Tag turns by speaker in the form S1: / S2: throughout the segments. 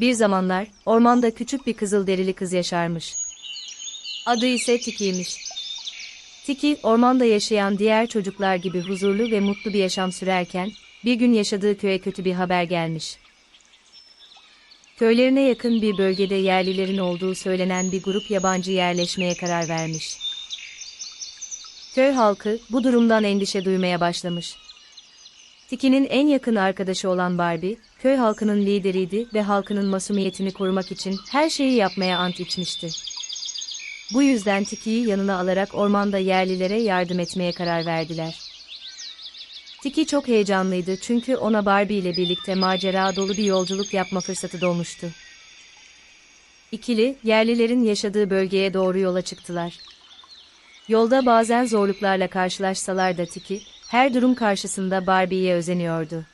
S1: Bir zamanlar, ormanda küçük bir kızılderili kız yaşarmış. Adı ise Tiki'ymiş. Tiki, ormanda yaşayan diğer çocuklar gibi huzurlu ve mutlu bir yaşam sürerken, bir gün yaşadığı köye kötü bir haber gelmiş. Köylerine yakın bir bölgede yerlilerin olduğu söylenen bir grup yabancı yerleşmeye karar vermiş. Köy halkı bu durumdan endişe duymaya başlamış. Tiki'nin en yakın arkadaşı olan Barbie, köy halkının lideriydi ve halkının masumiyetini korumak için her şeyi yapmaya ant içmişti. Bu yüzden Tiki'yi yanına alarak ormanda yerlilere yardım etmeye karar verdiler. Tiki çok heyecanlıydı çünkü ona Barbie ile birlikte macera dolu bir yolculuk yapma fırsatı doğmuştu. İkili, yerlilerin yaşadığı bölgeye doğru yola çıktılar. Yolda bazen zorluklarla karşılaşsalar da Tiki, her durum karşısında Barbie'ye özeniyordu.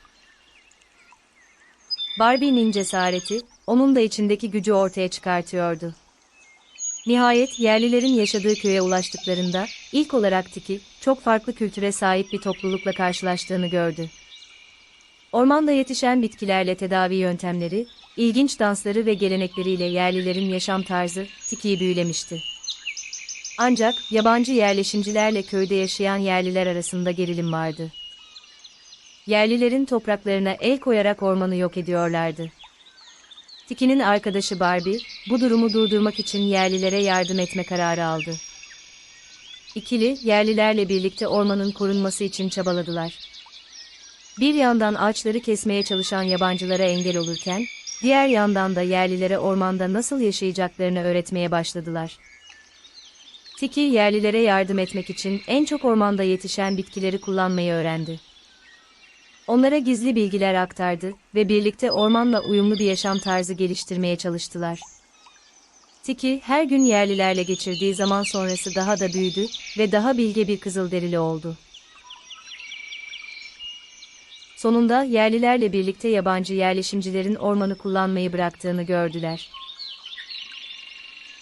S1: Barbie'nin cesareti, onun da içindeki gücü ortaya çıkartıyordu. Nihayet yerlilerin yaşadığı köye ulaştıklarında, ilk olarak Tiki, çok farklı kültüre sahip bir toplulukla karşılaştığını gördü. Ormanda yetişen bitkilerle tedavi yöntemleri, ilginç dansları ve gelenekleriyle yerlilerin yaşam tarzı, Tiki'yi büyülemişti. Ancak, yabancı yerleşimcilerle köyde yaşayan yerliler arasında gerilim vardı. Yerlilerin topraklarına el koyarak ormanı yok ediyorlardı. Tiki'nin arkadaşı Barbie, bu durumu durdurmak için yerlilere yardım etme kararı aldı. İkili, yerlilerle birlikte ormanın korunması için çabaladılar. Bir yandan ağaçları kesmeye çalışan yabancılara engel olurken, diğer yandan da yerlilere ormanda nasıl yaşayacaklarını öğretmeye başladılar. Tiki, yerlilere yardım etmek için en çok ormanda yetişen bitkileri kullanmayı öğrendi. Onlara gizli bilgiler aktardı ve birlikte ormanla uyumlu bir yaşam tarzı geliştirmeye çalıştılar. Tiki her gün yerlilerle geçirdiği zaman sonrası daha da büyüdü ve daha bilge bir kızılderili oldu. Sonunda yerlilerle birlikte yabancı yerleşimcilerin ormanı kullanmayı bıraktığını gördüler.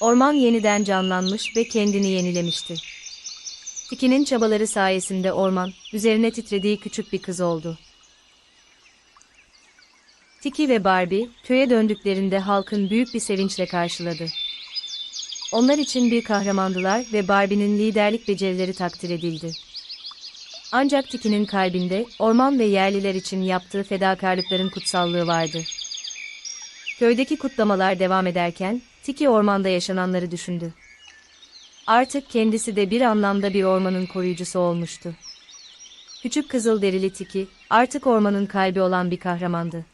S1: Orman yeniden canlanmış ve kendini yenilemişti. Tiki'nin çabaları sayesinde orman, üzerine titrediği küçük bir kız oldu. Tiki ve Barbie, köye döndüklerinde halkın büyük bir sevinçle karşıladı. Onlar için bir kahramandılar ve Barbie'nin liderlik becerileri takdir edildi. Ancak Tiki'nin kalbinde, orman ve yerliler için yaptığı fedakarlıkların kutsallığı vardı. Köydeki kutlamalar devam ederken, Tiki ormanda yaşananları düşündü. Artık kendisi de bir anlamda bir ormanın koruyucusu olmuştu. Küçük kızıl derili Tiki, artık ormanın kalbi olan bir kahramandı.